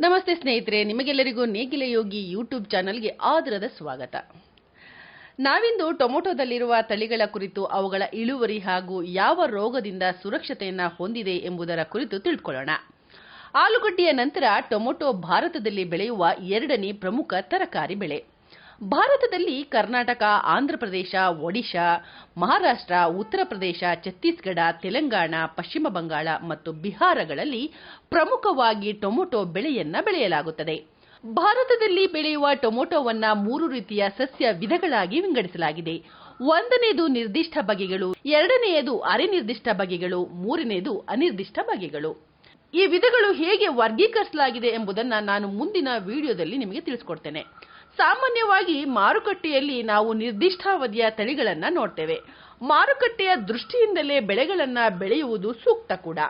ನಮಸ್ತೆ ಸ್ನೇಹಿತರೆ, ನಿಮಗೆಲ್ಲರಿಗೂ ನೇಗಿಲ ಯೋಗಿ ಯೂಟ್ಯೂಬ್ ಚಾನಲ್ಗೆ ಆದರದ ಸ್ವಾಗತ. ನಾವಿಂದು ಟೊಮೊಟೊದಲ್ಲಿರುವ ತಳಿಗಳ ಕುರಿತು ಅವುಗಳ ಇಳುವರಿ ಹಾಗೂ ಯಾವ ರೋಗದಿಂದ ಸುರಕ್ಷತೆಯನ್ನು ಹೊಂದಿದೆ ಎಂಬುದರ ಕುರಿತು ತಿಳ್ಕೊಳ್ಳೋಣ. ಆಲೂಗಡ್ಡೆಯ ನಂತರ ಟೊಮೊಟೊ ಭಾರತದಲ್ಲಿ ಬೆಳೆಯುವ ಎರಡನೇ ಪ್ರಮುಖ ತರಕಾರಿ ಬೆಳೆ. ಭಾರತದಲ್ಲಿ ಕರ್ನಾಟಕ ಆಂಧ್ರಪ್ರದೇಶ ಒಡಿಶಾ, ಮಹಾರಾಷ್ಟ್ರ, ಉತ್ತರ ಪ್ರದೇಶ, ಛತ್ತೀಸ್ಗಢ, ತೆಲಂಗಾಣ, ಪಶ್ಚಿಮ ಬಂಗಾಳ ಮತ್ತು ಬಿಹಾರಗಳಲ್ಲಿ ಪ್ರಮುಖವಾಗಿ ಟೊಮೊಟೊ ಬೆಳೆಯನ್ನ ಬೆಳೆಯಲಾಗುತ್ತದೆ. ಭಾರತದಲ್ಲಿ ಬೆಳೆಯುವ ಟೊಮೊಟೊವನ್ನ ಮೂರು ರೀತಿಯ ಸಸ್ಯ ವಿಧಗಳಾಗಿ ವಿಂಗಡಿಸಲಾಗಿದೆ. ಒಂದನೆಯದು ನಿರ್ದಿಷ್ಟ ಬಗೆಗಳು, ಎರಡನೆಯದು ಅರೆನಿರ್ದಿಷ್ಟ ಬಗೆಗಳು ಮೂರನೆಯದು ಅನಿರ್ದಿಷ್ಟ ಬಗೆಗಳು. ಈ ವಿಧಗಳು ಹೇಗೆ ವರ್ಗೀಕರಿಸಲಾಗಿದೆ ಎಂಬುದನ್ನು ನಾನು ಮುಂದಿನ ವಿಡಿಯೋದಲ್ಲಿ ನಿಮಗೆ ತಿಳಿಸ್ಕೊಡ್ತೇನೆ. ಸಾಮಾನ್ಯವಾಗಿ ಮಾರುಕಟ್ಟೆಯಲ್ಲಿ ನಾವು ನಿರ್ದಿಷ್ಟಾವಧಿಯ ತಳಿಗಳನ್ನು ನೋಡ್ತೇವೆ. ಮಾರುಕಟ್ಟೆಯ ದೃಷ್ಟಿಯಿಂದಲೇ ಬೆಳೆಗಳನ್ನು ಬೆಳೆಯುವುದು ಸೂಕ್ತ ಕೂಡ.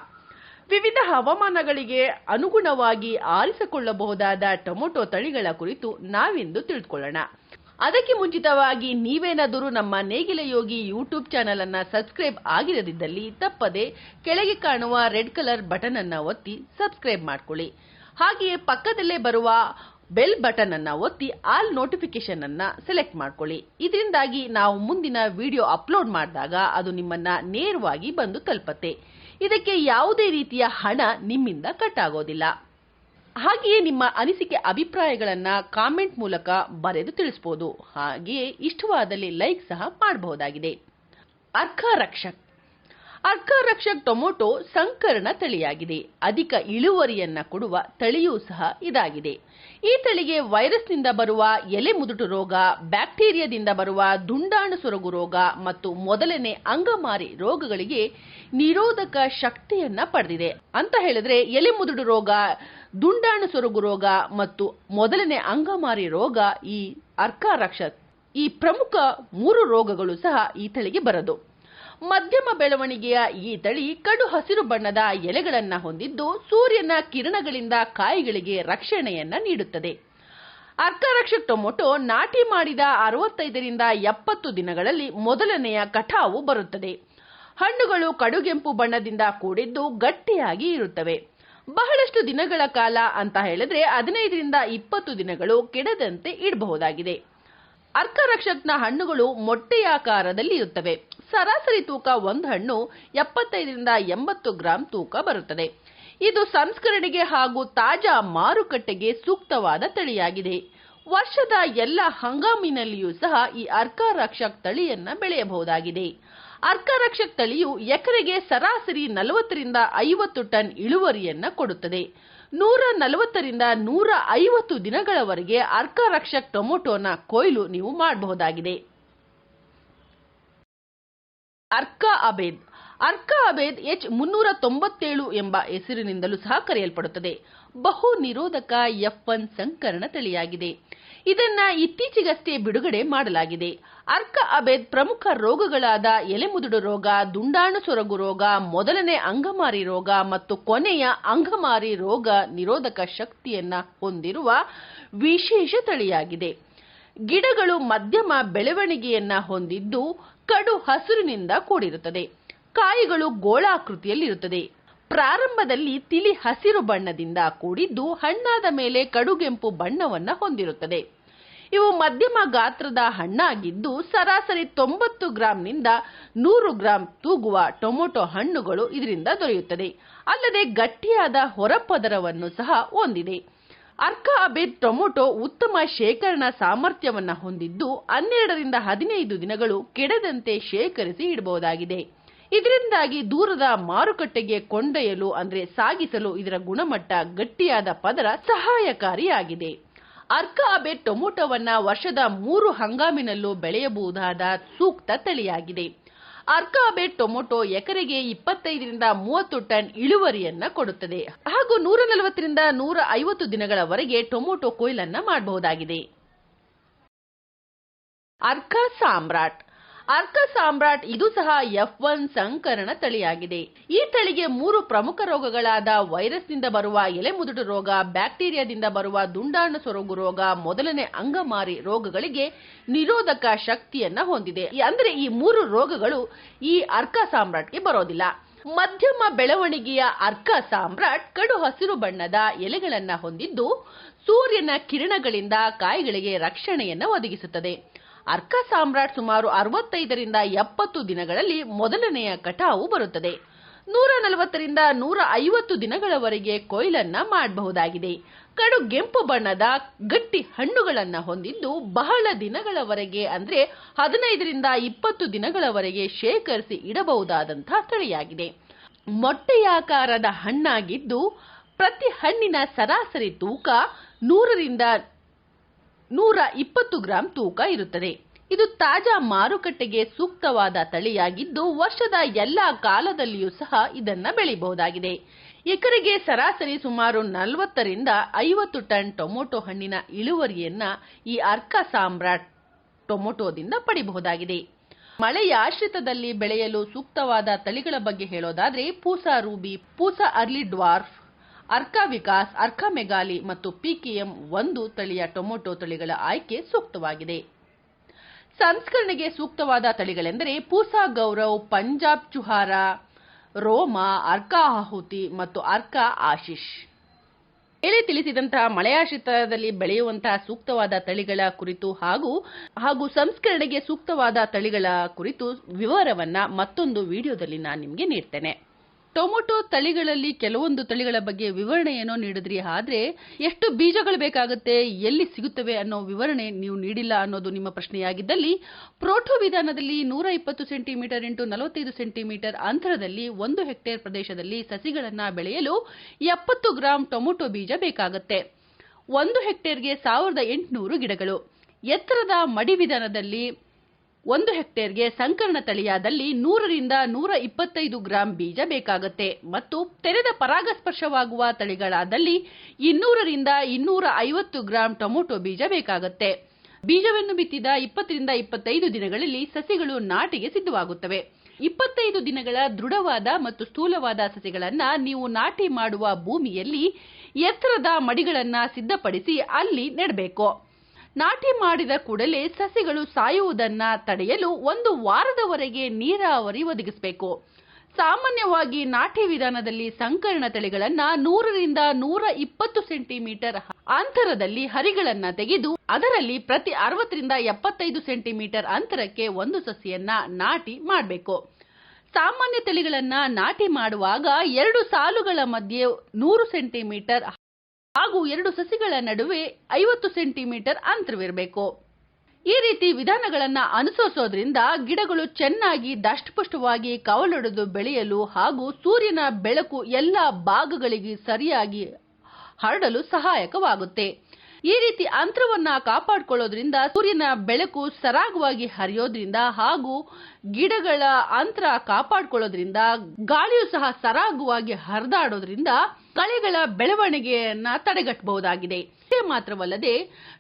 ವಿವಿಧ ಹವಾಮಾನಗಳಿಗೆ ಅನುಗುಣವಾಗಿ ಆರಿಸಿಕೊಳ್ಳಬಹುದಾದ ಟೊಮೊಟೊ ತಳಿಗಳ ಕುರಿತು ನಾವಿಂದು ತಿಳಿದುಕೊಳ್ಳೋಣ ಅದಕ್ಕೆ ಮುಂಚಿತವಾಗಿ ನೀವೇನಾದರೂ ನಮ್ಮ ನೇಗಿಲ ಯೋಗಿ ಯೂಟ್ಯೂಬ್ ಚಾನೆಲ್ ಅನ್ನ ಸಬ್ಸ್ಕ್ರೈಬ್ ಆಗಿರದಿದ್ದಲ್ಲಿ ತಪ್ಪದೆ ಕೆಳಗೆ ಕಾಣುವ ರೆಡ್ ಕಲರ್ ಬಟನ್ ಅನ್ನ ಒತ್ತಿ ಸಬ್ಸ್ಕ್ರೈಬ್ ಮಾಡ್ಕೊಳ್ಳಿ. ಹಾಗೆಯೇ ಪಕ್ಕದಲ್ಲೇ ಬರುವ ಬೆಲ್ ಬಟನ್ ಅನ್ನ ಒತ್ತಿ ಆಲ್ ನೋಟಿಫಿಕೇಶನ್ ಅನ್ನ ಸೆಲೆಕ್ಟ್ ಮಾಡ್ಕೊಳ್ಳಿ. ಇದರಿಂದಾಗಿ ನಾವು ಮುಂದಿನ ವಿಡಿಯೋ ಅಪ್ಲೋಡ್ ಮಾಡಿದಾಗ ಅದು ನಿಮ್ಮನ್ನ ನೇರವಾಗಿ ಬಂದು ತಲುಪತ್ತೆ. ಇದಕ್ಕೆ ಯಾವುದೇ ರೀತಿಯ ಹಣ ನಿಮ್ಮಿಂದ ಕಟ್ ಆಗೋದಿಲ್ಲ. ಹಾಗೆಯೇ ನಿಮ್ಮ ಅನಿಸಿಕೆ ಅಭಿಪ್ರಾಯಗಳನ್ನ ಕಾಮೆಂಟ್ ಮೂಲಕ ಬರೆದು ತಿಳಿಸಬಹುದು ಹಾಗೆಯೇ ಇಷ್ಟವಾದಲ್ಲಿ ಲೈಕ್ ಸಹ ಮಾಡಬಹುದಾಗಿದೆ. ಅರ್ಕ ರಕ್ಷಕ್. ಅರ್ಕ ರಕ್ಷಕ್ ಟೊಮೊಟೊ ಸಂಕರಣ ತಳಿಯಾಗಿದೆ. ಅಧಿಕ ಇಳುವರಿಯನ್ನ ಕೊಡುವ ತಳಿಯೂ ಸಹ ಇದಾಗಿದೆ. ಈ ತಳಿಗೆ ವೈರಸ್ನಿಂದ ಬರುವ ಎಲೆ ಮುದುಟು ರೋಗ, ಬ್ಯಾಕ್ಟೀರಿಯಾದಿಂದ ಬರುವ ದುಂಡಾಣು ಸೊರಗು ರೋಗ ಮತ್ತು ಮೊದಲನೇ ಅಂಗಮಾರಿ ರೋಗಗಳಿಗೆ ನಿರೋಧಕ ಶಕ್ತಿಯನ್ನ ಪಡೆದಿದೆ. ಅಂತ ಹೇಳಿದ್ರೆ ಎಲೆ ಮುದುಡು ರೋಗ, ದುಂಡಾಣು ಸೊರಗು ರೋಗ ಮತ್ತು ಮೊದಲನೇ ಅಂಗಮಾರಿ ರೋಗ ಈ ಅರ್ಕ ರಕ್ಷಕ್ ಈ ಪ್ರಮುಖ ಮೂರು ರೋಗಗಳು ಸಹ ಈ ತಳಿಗೆ ಬರದು. ಮಧ್ಯಮ ಬೆಳವಣಿಗೆಯ ಈ ತಳಿ ಕಡು ಹಸಿರು ಬಣ್ಣದ ಎಲೆಗಳನ್ನು ಹೊಂದಿದ್ದು ಸೂರ್ಯನ ಕಿರಣಗಳಿಂದ ಕಾಯಿಗಳಿಗೆ ರಕ್ಷಣೆಯನ್ನ ನೀಡುತ್ತದೆ. ಅರ್ಕರಕ್ಷಕ್ ಟೊಮೊಟೊ ನಾಟಿ ಮಾಡಿದ ಅರವತ್ತೈದರಿಂದ ಎಪ್ಪತ್ತು ದಿನಗಳಲ್ಲಿ ಮೊದಲನೆಯ ಕಟಾವು ಬರುತ್ತದೆ. ಹಣ್ಣುಗಳು ಕಡುಗೆಂಪು ಬಣ್ಣದಿಂದ ಕೂಡಿದ್ದು ಗಟ್ಟಿಯಾಗಿ ಇರುತ್ತವೆ. ಬಹಳಷ್ಟು ದಿನಗಳ ಕಾಲ ಅಂತ ಹೇಳಿದ್ರೆ ಹದಿನೈದರಿಂದ ಇಪ್ಪತ್ತು ದಿನಗಳು ಕೆಡದಂತೆ ಇಡಬಹುದಾಗಿದೆ. ಅರ್ಕರಕ್ಷಕ್ನ ಹಣ್ಣುಗಳು ಮೊಟ್ಟೆಯಾಕಾರದಲ್ಲಿ ಇರುತ್ತವೆ ಸರಾಸರಿ ತೂಕ ಒಂದು ಹಣ್ಣು ಎಪ್ಪತ್ತೈದರಿಂದ ಎಂಬತ್ತು ಗ್ರಾಂ ತೂಕ ಬರುತ್ತದೆ. ಇದು ಸಂಸ್ಕರಣೆಗೆ ಹಾಗೂ ತಾಜಾ ಮಾರುಕಟ್ಟೆಗೆ ಸೂಕ್ತವಾದ ತಳಿಯಾಗಿದೆ. ವರ್ಷದ ಎಲ್ಲ ಹಂಗಾಮಿನಲ್ಲಿಯೂ ಸಹ ಈ ಅರ್ಕ ರಕ್ಷಕ್ ತಳಿಯನ್ನ ಬೆಳೆಯಬಹುದಾಗಿದೆ. ಅರ್ಕ ರಕ್ಷಕ್ ತಳಿಯು ಎಕರೆಗೆ ಸರಾಸರಿ ನಲವತ್ತರಿಂದ ಐವತ್ತು ಟನ್ ಇಳುವರಿಯನ್ನ ಕೊಡುತ್ತದೆ. ನೂರ ನಲವತ್ತರಿಂದ ನೂರ ಐವತ್ತು ದಿನಗಳವರೆಗೆ ಅರ್ಕ ರಕ್ಷಕ್ ಟೊಮೊಟೊನ ಕೊಯ್ಲು ನೀವು ಮಾಡಬಹುದಾಗಿದೆ. ಅರ್ಕ ಅಬೇದ್ ಅರ್ಕ ಅಬೇದ್ ಎಚ್ ಮುನ್ನೂರ ತೊಂಬತ್ತೇಳು ಎಂಬ ಹೆಸರಿನಿಂದಲೂ ಸಹ ಕರೆಯಲ್ಪಡುತ್ತದೆ. ಬಹು ನಿರೋಧಕ ಎಫ್ ಒನ್ ಸಂಕರಣ ತಳಿಯಾಗಿದೆ. ಇದನ್ನ ಇತ್ತೀಚೆಗಷ್ಟೇ ಬಿಡುಗಡೆ ಮಾಡಲಾಗಿದೆ. ಅರ್ಕ ಅಬೇದ್ ಪ್ರಮುಖ ರೋಗಗಳಾದ ಎಲೆಮುದುಡು ರೋಗ, ದುಂಡಾಣು ಸೊರಗು ರೋಗ, ಮೊದಲನೇ ಅಂಗಮಾರಿ ರೋಗ ಮತ್ತು ಕೊನೆಯ ಅಂಗಮಾರಿ ರೋಗ ನಿರೋಧಕ ಶಕ್ತಿಯನ್ನ ಹೊಂದಿರುವ ವಿಶೇಷ ತಳಿಯಾಗಿದೆ. ಗಿಡಗಳು ಮಧ್ಯಮ ಬೆಳವಣಿಗೆಯನ್ನ ಹೊಂದಿದ್ದು ಕಡು ಹಸಿರಿನಿಂದ ಕೂಡಿರುತ್ತದೆ. ಕಾಯಿಗಳು ಗೋಳಾಕೃತಿಯಲ್ಲಿರುತ್ತದೆ. ಪ್ರಾರಂಭದಲ್ಲಿ ತಿಳಿ ಹಸಿರು ಬಣ್ಣದಿಂದ ಕೂಡಿದ್ದು ಹಣ್ಣಾದ ಮೇಲೆ ಕಡುಗೆಂಪು ಬಣ್ಣವನ್ನು ಹೊಂದಿರುತ್ತದೆ. ಇವು ಮಧ್ಯಮ ಗಾತ್ರದ ಹಣ್ಣಾಗಿದ್ದು ಸರಾಸರಿ ತೊಂಬತ್ತು ಗ್ರಾಂನಿಂದ ನೂರು ಗ್ರಾಂ ತೂಗುವ ಟೊಮೊಟೊ ಹಣ್ಣುಗಳು ಇದರಿಂದ ದೊರೆಯುತ್ತದೆ. ಅಲ್ಲದೆ ಗಟ್ಟಿಯಾದ ಹೊರಪದರವನ್ನು ಸಹ ಹೊಂದಿದೆ. ಅರ್ಕ ಅಬೇದ್ ಟೊಮೊಟೊ ಉತ್ತಮ ಶೇಖರಣಾ ಸಾಮರ್ಥ್ಯವನ್ನು ಹೊಂದಿದ್ದು ಹನ್ನೆರಡರಿಂದ ಹದಿನೈದು ದಿನಗಳು ಕೆಡದಂತೆ ಶೇಖರಿಸಿ ಇಡಬಹುದಾಗಿದೆ. ಇದರಿಂದಾಗಿ ದೂರದ ಮಾರುಕಟ್ಟೆಗೆ ಕೊಂಡೊಯ್ಯಲು, ಅಂದರೆ ಸಾಗಿಸಲು ಇದರ ಗುಣಮಟ್ಟ ಗಟ್ಟಿಯಾದ ಪದರ ಸಹಾಯಕಾರಿಯಾಗಿದೆ. ಅರ್ಕ ಅಬೇದ್ ಟೊಮೊಟೊವನ್ನ ವರ್ಷದ ಮೂರು ಹಂಗಾಮಿನಲ್ಲೂ ಬೆಳೆಯಬಹುದಾದ ಸೂಕ್ತ ತಳಿಯಾಗಿದೆ. ಅರ್ಕ ಅಬೇಡ್ ಟೊಮೊಟೊ ಎಕರೆಗೆ ಇಪ್ಪತ್ತೈದರಿಂದ ಮೂವತ್ತು ಟನ್ ಇಳುವರಿಯನ್ನ ಕೊಡುತ್ತದೆ. ಹಾಗೂ ನೂರ ನಲವತ್ತರಿಂದ ನೂರ ಐವತ್ತು ದಿನಗಳವರೆಗೆ ಟೊಮೊಟೊ ಕೊಯ್ಲನ್ನ ಮಾಡಬಹುದಾಗಿದೆ. ಅರ್ಕ ಸಾಮ್ರಾಟ್. ಅರ್ಕ ಸಾಮ್ರಾಟ್ ಇದು ಸಹ ಎಫ್ ಒನ್ ಸಂಕರಣ ತಳಿಯಾಗಿದೆ. ಈ ತಳಿಗೆ ಮೂರು ಪ್ರಮುಖ ರೋಗಗಳಾದ ವೈರಸ್ನಿಂದ ಬರುವ ಎಲೆಮುದುಡು ರೋಗ, ಬ್ಯಾಕ್ಟೀರಿಯಾದಿಂದ ಬರುವ ದುಂಡಾಣು ಸೊರಗು ರೋಗ, ಮೊದಲನೇ ಅಂಗಮಾರಿ ರೋಗಗಳಿಗೆ ನಿರೋಧಕ ಶಕ್ತಿಯನ್ನ ಹೊಂದಿದೆ. ಅಂದ್ರೆ ಈ ಮೂರು ರೋಗಗಳು ಈ ಅರ್ಕ ಸಾಮ್ರಾಟ್ಗೆ ಬರೋದಿಲ್ಲ. ಮಧ್ಯಮ ಬೆಳವಣಿಗೆಯ ಅರ್ಕ ಸಾಮ್ರಾಟ್ ಕಡು ಹಸಿರು ಬಣ್ಣದ ಎಲೆಗಳನ್ನ ಹೊಂದಿದ್ದು ಸೂರ್ಯನ ಕಿರಣಗಳಿಂದ ಕಾಯಿಗಳಿಗೆ ರಕ್ಷಣೆಯನ್ನ ಒದಗಿಸುತ್ತದೆ. ಅರ್ಕ ಸಾಮ್ರಾಟ್ ಸುಮಾರು ಅರವತ್ತೈದರಿಂದ ಎಪ್ಪತ್ತು ದಿನಗಳಲ್ಲಿ ಮೊದಲನೆಯ ಕಟಾವು ಬರುತ್ತದೆ. ನೂರ ನಲವತ್ತರಿಂದ ನೂರ ಐವತ್ತು ದಿನಗಳವರೆಗೆ ಕೊಯ್ಲನ್ನ ಮಾಡಬಹುದಾಗಿದೆ. ಕಡು ಗೆಂಪು ಬಣ್ಣದ ಗಟ್ಟಿ ಹಣ್ಣುಗಳನ್ನ ಹೊಂದಿದ್ದು ಬಹಳ ದಿನಗಳವರೆಗೆ ಅಂದ್ರೆ ಹದಿನೈದರಿಂದ ಇಪ್ಪತ್ತು ದಿನಗಳವರೆಗೆ ಶೇಖರಿಸಿ ಇಡಬಹುದಾದಂತಹ ತಳಿಯಾಗಿದೆ. ಮೊಟ್ಟೆಯಾಕಾರದ ಹಣ್ಣಾಗಿದ್ದು ಪ್ರತಿ ಹಣ್ಣಿನ ಸರಾಸರಿ ತೂಕ ನೂರರಿಂದ ನೂರ ಇಪ್ಪತ್ತು ಗ್ರಾಂ ತೂಕ ಇರುತ್ತದೆ. ಇದು ತಾಜಾ ಮಾರುಕಟ್ಟೆಗೆ ಸೂಕ್ತವಾದ ತಳಿಯಾಗಿದ್ದು, ವರ್ಷದ ಎಲ್ಲಾ ಕಾಲದಲ್ಲಿಯೂ ಸಹ ಇದನ್ನ ಬೆಳೆಯಬಹುದಾಗಿದೆ ಎಕರೆಗೆ ಸರಾಸರಿ ಸುಮಾರು ನಲವತ್ತರಿಂದ ಐವತ್ತು ಟನ್ ಟೊಮೊಟೊ ಹಣ್ಣಿನ ಇಳುವರಿಯನ್ನ ಈ ಅರ್ಕ ಸಾಮ್ರಾಟ್ ಟೊಮೊಟೊದಿಂದ ಪಡಿಬಹುದಾಗಿದೆ. ಮಳೆಯ ಆಶ್ರಿತದಲ್ಲಿ ಬೆಳೆಯಲು ಸೂಕ್ತವಾದ ತಳಿಗಳ ಬಗ್ಗೆ ಹೇಳೋದಾದ್ರೆ, Pusa ruby, Pusa early dwarf Arka Vikas, Arka Meghali ಮತ್ತು ಪಿಕೆಎಂ ಒಂದು ತಳಿಯ ಟೊಮೊಟೊ ತಳಿಗಳ ಆಯ್ಕೆ ಸೂಕ್ತವಾಗಿದೆ. ಸಂಸ್ಕರಣೆಗೆ ಸೂಕ್ತವಾದ ತಳಿಗಳೆಂದರೆ ಪೂಸಾ ಗೌರವ್, ಪಂಜಾಬ್ ಚುಹಾರ, ರೋಮಾ, ಅರ್ಕ ಆಹುತಿ ಮತ್ತು ಅರ್ಕ ಆಶಿಷ್. ಮೇಲೆ ತಿಳಿಸಿದಂತಹ ಮಳೆಯಾಶ್ರಿತದಲ್ಲಿ ಬೆಳೆಯುವಂತಹ ಸೂಕ್ತವಾದ ತಳಿಗಳ ಕುರಿತು ಹಾಗೂ ಹಾಗೂ ಸಂಸ್ಕರಣೆಗೆ ಸೂಕ್ತವಾದ ತಳಿಗಳ ಕುರಿತು ವಿವರವನ್ನ ಮತ್ತೊಂದು ವಿಡಿಯೋದಲ್ಲಿ ನಾನು ನಿಮಗೆ ನೀಡ್ತೇನೆ. ಟೊಮೊಟೊ ತಳಿಗಳಲ್ಲಿ ಕೆಲವೊಂದು ತಳಿಗಳ ಬಗ್ಗೆ ವಿವರಣೆಯನ್ನು ನೀಡಿದ್ರಿ. ಆದರೆ ಎಷ್ಟು ಬೀಜಗಳು ಬೇಕಾಗುತ್ತೆ, ಎಲ್ಲಿ ಸಿಗುತ್ತವೆ ಅನ್ನೋ ವಿವರಣೆ ನೀವು ನೀಡಿಲ್ಲ ಅನ್ನೋದು ನಿಮ್ಮ ಪ್ರಶ್ನೆಯಾಗಿದ್ದಲ್ಲಿ, ಪ್ರೋಟೋ ವಿಧಾನದಲ್ಲಿ ನೂರ ಇಪ್ಪತ್ತು ಸೆಂಟಿಮೀಟರ್ ಇಂಟು ನಲವತ್ತೈದು ಸೆಂಟಿಮೀಟರ್ ಅಂತರದಲ್ಲಿ ಒಂದು ಹೆಕ್ಟೇರ್ ಪ್ರದೇಶದಲ್ಲಿ ಸಸಿಗಳನ್ನು ಬೆಳೆಯಲು ಎಪ್ಪತ್ತು ಗ್ರಾಂ ಟೊಮೊಟೊ ಬೀಜ ಬೇಕಾಗುತ್ತೆ. ಒಂದು ಹೆಕ್ಟೇರ್ಗೆ ಸಾವಿರದ ಎಂಟುನೂರು ಗಿಡಗಳು. ಎತ್ತರದ ಮಡಿ ವಿಧಾನದಲ್ಲಿ ಒಂದು ಹೆಕ್ಟೇರ್ಗೆ ಸಂಕರಣ ತಳಿಯಾದಲ್ಲಿ ನೂರರಿಂದ ನೂರ ಇಪ್ಪತ್ತೈದು ಗ್ರಾಂ ಬೀಜ ಬೇಕಾಗುತ್ತೆ. ಮತ್ತು ತೆರೆದ ಪರಾಗಸ್ಪರ್ಶವಾಗುವ ತಳಿಗಳಾದಲ್ಲಿ ಇನ್ನೂರರಿಂದ ಇನ್ನೂರ ಐವತ್ತು ಗ್ರಾಂ ಟೊಮೊಟೊ ಬೀಜ ಬೇಕಾಗುತ್ತೆ. ಬೀಜವನ್ನು ಬಿತ್ತಿದ ಇಪ್ಪತ್ತರಿಂದ ಇಪ್ಪತ್ತೈದು ದಿನಗಳಲ್ಲಿ ಸಸಿಗಳು ನಾಟಿಗೆ ಸಿದ್ಧವಾಗುತ್ತವೆ. ಇಪ್ಪತ್ತೈದು ದಿನಗಳ ದೃಢವಾದ ಮತ್ತು ಸ್ಥೂಲವಾದ ಸಸಿಗಳನ್ನು ನೀವು ನಾಟಿ ಮಾಡುವ ಭೂಮಿಯಲ್ಲಿ ಎತ್ತರದ ಮಡಿಗಳನ್ನು ಸಿದ್ಧಪಡಿಸಿ ಅಲ್ಲಿ ನೆಡಬೇಕು. ನಾಟಿ ಮಾಡಿದ ಕೂಡಲೇ ಸಸಿಗಳು ಸಾಯುವುದನ್ನ ತಡೆಯಲು ಒಂದು ವಾರದವರೆಗೆ ನೀರಾವರಿ ಒದಗಿಸಬೇಕು. ಸಾಮಾನ್ಯವಾಗಿ ನಾಟಿ ವಿಧಾನದಲ್ಲಿ ಸಂಕರಣ ತಳಿಗಳನ್ನ ನೂರರಿಂದ ನೂರ ಇಪ್ಪತ್ತು ಸೆಂಟಿಮೀಟರ್ ಅಂತರದಲ್ಲಿ ಹರಿಗಳನ್ನ ತೆಗೆದು ಅದರಲ್ಲಿ ಪ್ರತಿ ಅರವತ್ತರಿಂದ ಎಪ್ಪತ್ತೈದು ಸೆಂಟಿಮೀಟರ್ ಅಂತರಕ್ಕೆ ಒಂದು ಸಸಿಯನ್ನ ನಾಟಿ ಮಾಡಬೇಕು. ಸಾಮಾನ್ಯ ತಳಿಗಳನ್ನ ನಾಟಿ ಮಾಡುವಾಗ ಎರಡು ಸಾಲುಗಳ ಮಧ್ಯೆ ನೂರು ಸೆಂಟಿಮೀಟರ್ ಹಾಗೂ ಎರಡು ಸಸಿಗಳ ನಡುವೆ ಐವತ್ತು ಸೆಂಟಿಮೀಟರ್ ಅಂತರವಿರಬೇಕು. ಈ ರೀತಿ ವಿಧಾನಗಳನ್ನ ಅನುಸರಿಸೋದ್ರಿಂದ ಗಿಡಗಳು ಚೆನ್ನಾಗಿ ದಷ್ಟಪುಷ್ಟವಾಗಿ ಕವಲೊಡೆದು ಬೆಳೆಯಲು ಹಾಗೂ ಸೂರ್ಯನ ಬೆಳಕು ಎಲ್ಲ ಭಾಗಗಳಿಗೆ ಸರಿಯಾಗಿ ಹರಡಲು ಸಹಾಯಕವಾಗುತ್ತೆ. ಈ ರೀತಿ ಅಂತರವನ್ನ ಕಾಪಾಡಿಕೊಳ್ಳೋದ್ರಿಂದ ಸೂರ್ಯನ ಬೆಳಕು ಸರಾಗವಾಗಿ ಹರಿಯೋದ್ರಿಂದ ಹಾಗೂ ಗಿಡಗಳ ಅಂತರ ಕಾಪಾಡಿಕೊಳ್ಳೋದ್ರಿಂದ ಗಾಳಿಯು ಸಹ ಸರಾಗವಾಗಿ ಹರಿದಾಡೋದ್ರಿಂದ ಕಳೆಗಳ ಬೆಳವಣಿಗೆಯನ್ನ ತಡೆಗಟ್ಟಬಹುದಾಗಿದೆ. ಇದೇ ಮಾತ್ರವಲ್ಲದೆ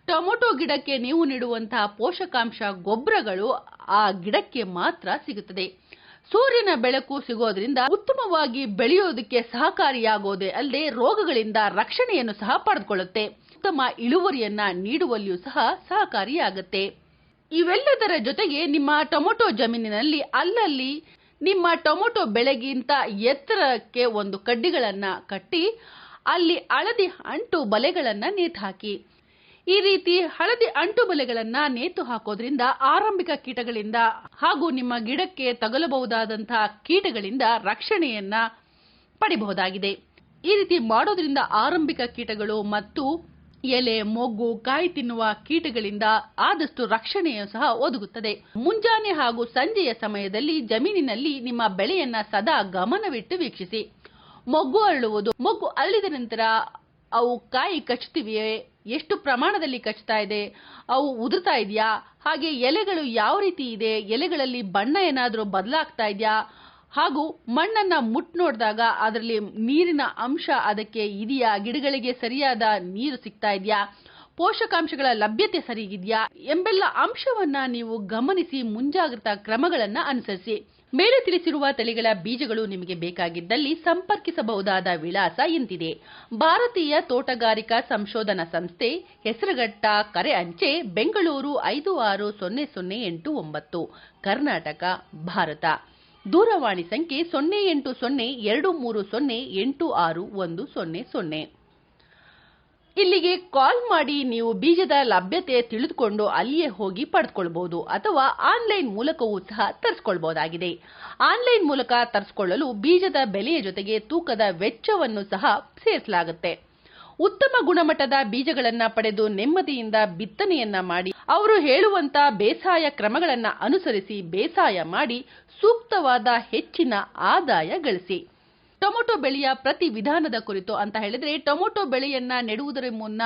ಟೊಮೊಟೊ ಗಿಡಕ್ಕೆ ನೀವು ನೀಡುವಂತಹ ಪೋಷಕಾಂಶ ಗೊಬ್ಬರಗಳು ಆ ಗಿಡಕ್ಕೆ ಮಾತ್ರ ಸಿಗುತ್ತದೆ. ಸೂರ್ಯನ ಬೆಳಕು ಸಿಗೋದ್ರಿಂದ ಉತ್ತಮವಾಗಿ ಬೆಳೆಯೋದಕ್ಕೆ ಸಹಕಾರಿಯಾಗೋದೇ ಅಲ್ಲದೆ ರೋಗಗಳಿಂದ ರಕ್ಷಣೆಯನ್ನು ಸಹ ಪಡೆದುಕೊಳ್ಳುತ್ತೆ. ಉತ್ತಮ ಇಳುವರಿಯನ್ನ ನೀಡುವಲ್ಲಿಯೂ ಸಹ ಸಹಕಾರಿಯಾಗುತ್ತೆ. ಇವೆಲ್ಲದರ ಜೊತೆಗೆ ನಿಮ್ಮ ಟೊಮೊಟೊ ಜಮೀನಿನಲ್ಲಿ ಅಲ್ಲಲ್ಲಿ ನಿಮ್ಮ ಟೊಮೊಟೊ ಬೆಳೆಗಿಂತ ಎತ್ತರಕ್ಕೆ ಒಂದು ಕಡ್ಡಿಗಳನ್ನ ಕಟ್ಟಿ, ಅಲ್ಲಿ ಹಳದಿ ಅಂಟು ಬಲೆಗಳನ್ನ ನೇತುಹಾಕಿ. ಈ ರೀತಿ ಹಳದಿ ಅಂಟು ಬಲೆಗಳನ್ನ ನೇತು ಹಾಕೋದ್ರಿಂದ ಆರಂಭಿಕ ಕೀಟಗಳಿಂದ ಹಾಗೂ ನಿಮ್ಮ ಗಿಡಕ್ಕೆ ತಗಲಬಹುದಾದಂತಹ ಕೀಟಗಳಿಂದ ರಕ್ಷಣೆಯನ್ನ ಪಡಿಬಹುದಾಗಿದೆ. ಈ ರೀತಿ ಮಾಡೋದ್ರಿಂದ ಆರಂಭಿಕ ಕೀಟಗಳು ಮತ್ತು ಎಲೆ, ಮೊಗ್ಗು, ಕಾಯಿ ತಿನ್ನುವ ಕೀಟಗಳಿಂದ ಆದಷ್ಟು ರಕ್ಷಣೆಯು ಸಹ ಒದಗುತ್ತದೆ. ಮುಂಜಾನೆ ಹಾಗೂ ಸಂಜೆಯ ಸಮಯದಲ್ಲಿ ಜಮೀನಿನಲ್ಲಿ ನಿಮ್ಮ ಬೆಳೆಯನ್ನ ಸದಾ ಗಮನವಿಟ್ಟು ವೀಕ್ಷಿಸಿ. ಮೊಗ್ಗು ಅರಳುವುದು, ಮೊಗ್ಗು ಅರಳಿದ ನಂತರ ಅವು ಕಾಯಿ ಕಚ್ಚುತ್ತಿವೆಯೇ? ಎಷ್ಟು ಪ್ರಮಾಣದಲ್ಲಿ ಕಚ್ತಾ ಇದೆ? ಅವು ಉದುರ್ತಾ ಇದೆಯಾ? ಹಾಗೆ ಎಲೆಗಳು ಯಾವ ರೀತಿ ಇದೆ? ಎಲೆಗಳಲ್ಲಿ ಬಣ್ಣ ಏನಾದರೂ ಬದಲಾಗ್ತಾ ಇದೆಯಾ? ಹಾಗೂ ಮಣ್ಣನ್ನ ಮುಟ್ ನೋಡಿದಾಗ ಅದರಲ್ಲಿ ನೀರಿನ ಅಂಶ ಅದಕ್ಕೆ ಇದೆಯಾ? ಗಿಡಗಳಿಗೆ ಸರಿಯಾದ ನೀರು ಸಿಗ್ತಾ ಇದೆಯಾ? ಪೋಷಕಾಂಶಗಳ ಲಭ್ಯತೆ ಸರಿಗಿದೆಯಾ? ಎಂಬೆಲ್ಲ ಅಂಶವನ್ನ ನೀವು ಗಮನಿಸಿ ಮುಂಜಾಗ್ರತಾ ಕ್ರಮಗಳನ್ನ ಅನುಸರಿಸಿ. ಮೇಲೆ ತಿಳಿಸಿರುವ ತಳಿಗಳ ಬೀಜಗಳು ನಿಮಗೆ ಬೇಕಾಗಿದ್ದಲ್ಲಿ ಸಂಪರ್ಕಿಸಬಹುದಾದ ವಿಳಾಸ ಇಂತಿದೆ ಭಾರತೀಯ ತೋಟಗಾರಿಕಾ ಸಂಶೋಧನಾ ಸಂಸ್ಥೆ, ಹೆಸರುಘಟ್ಟ, ಕರೆ ಅಂಚೆ, ಬೆಂಗಳೂರು ಐದು ಆರು ಸೊನ್ನೆ ಸೊನ್ನೆ ಎಂಟು ಒಂಬತ್ತು, ಕರ್ನಾಟಕ, ಭಾರತ. ದೂರವಾಣಿ ಸಂಖ್ಯೆ ಸೊನ್ನೆ ಎಂಟು ಸೊನ್ನೆ ಎರಡು ಮೂರು ಸೊನ್ನೆ ಎಂಟು ಆರು ಒಂದು ಸೊನ್ನೆ ಸೊನ್ನೆ. ಇಲ್ಲಿಗೆ ಕಾಲ್ ಮಾಡಿ ನೀವು ಬೀಜದ ಲಭ್ಯತೆ ತಿಳಿದುಕೊಂಡು ಅಲ್ಲಿಯೇ ಹೋಗಿ ಪಡೆದುಕೊಳ್ಬಹುದು ಅಥವಾ ಆನ್ಲೈನ್ ಮೂಲಕವೂ ಸಹ ತರಿಸಿಕೊಳ್ಬಹುದಾಗಿದೆ. ಆನ್ಲೈನ್ ಮೂಲಕ ತರಿಸಿಕೊಳ್ಳಲು ಬೀಜದ ಬೆಲೆಯ ಜೊತೆಗೆ ತೂಕದ ವೆಚ್ಚವನ್ನು ಸಹ ಸೇರಿಸಲಾಗುತ್ತೆ. ಉತ್ತಮ ಗುಣಮಟ್ಟದ ಬೀಜಗಳನ್ನು ಪಡೆದು ನೆಮ್ಮದಿಯಿಂದ ಬಿತ್ತನೆಯನ್ನ ಮಾಡಿ ಅವರು ಹೇಳುವಂತ ಬೇಸಾಯ ಕ್ರಮಗಳನ್ನು ಅನುಸರಿಸಿ ಬೇಸಾಯ ಮಾಡಿ ಸೂಕ್ತವಾದ ಹೆಚ್ಚಿನ ಆದಾಯ ಗಳಿಸಿ. ಟೊಮೊಟೊ ಬೆಳೆಯ ಪ್ರತಿ ವಿಧಾನದ ಕುರಿತು ಅಂತ ಹೇಳಿದ್ರೆ, ಟೊಮೊಟೊ ಬೆಳೆಯನ್ನ ನೆಡುವುದರ ಮುನ್ನ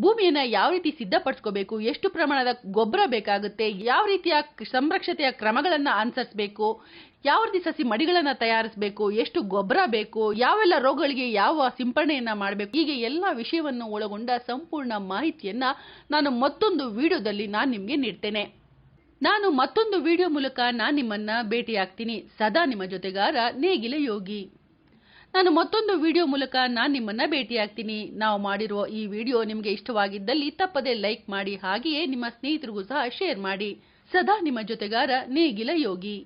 ಭೂಮಿಯನ್ನ ಯಾವ ರೀತಿ ಸಿದ್ಧಪಡಿಸ್ಕೋಬೇಕು, ಎಷ್ಟು ಪ್ರಮಾಣದ ಗೊಬ್ಬರ ಬೇಕಾಗುತ್ತೆ, ಯಾವ ರೀತಿಯ ಸಂರಕ್ಷತೆಯ ಕ್ರಮಗಳನ್ನು ಅನುಸರಿಸಬೇಕು, ಯಾವ ರೀತಿ ಸಸಿ ಮಡಿಗಳನ್ನು ತಯಾರಿಸಬೇಕು, ಎಷ್ಟು ಗೊಬ್ಬರ ಬೇಕು, ಯಾವೆಲ್ಲ ರೋಗಗಳಿಗೆ ಯಾವ ಸಿಂಪರಣೆಯನ್ನ ಮಾಡಬೇಕು, ಹೀಗೆ ಎಲ್ಲ ವಿಷಯವನ್ನು ಒಳಗೊಂಡ ಸಂಪೂರ್ಣ ಮಾಹಿತಿಯನ್ನ ನಾನು ಮತ್ತೊಂದು ವಿಡಿಯೋದಲ್ಲಿ ನಾನು ನಿಮಗೆ ನೀಡ್ತೇನೆ. ನಾನು ಮತ್ತೊಂದು ವಿಡಿಯೋ ಮೂಲಕ ನಾನು ನಿಮ್ಮನ್ನ ಭೇಟಿಯಾಗ್ತೀನಿ. ಸದಾ ನಿಮ್ಮ ಜೊತೆಗಾರ ನೇಗಿಲ ಯೋಗಿ. ನಾನು ಮತ್ತೊಂದು ವಿಡಿಯೋ ಮೂಲಕ ನಾನು ನಿಮ್ಮನ್ನ ಭೇಟಿಯಾಗ್ತೀನಿ. ನಾವು ಮಾಡಿರುವ ಈ ವಿಡಿಯೋ ನಿಮಗೆ ಇಷ್ಟವಾಗಿದ್ದಲ್ಲಿ ತಪ್ಪದೇ ಲೈಕ್ ಮಾಡಿ, ಹಾಗೆಯೇ ನಿಮ್ಮ ಸ್ನೇಹಿತರಿಗೂ ಸಹ ಶೇರ್ ಮಾಡಿ. ಸದಾ ನಿಮ್ಮ ಜೊತೆಗಾರ ನೇಗಿಲ ಯೋಗಿ.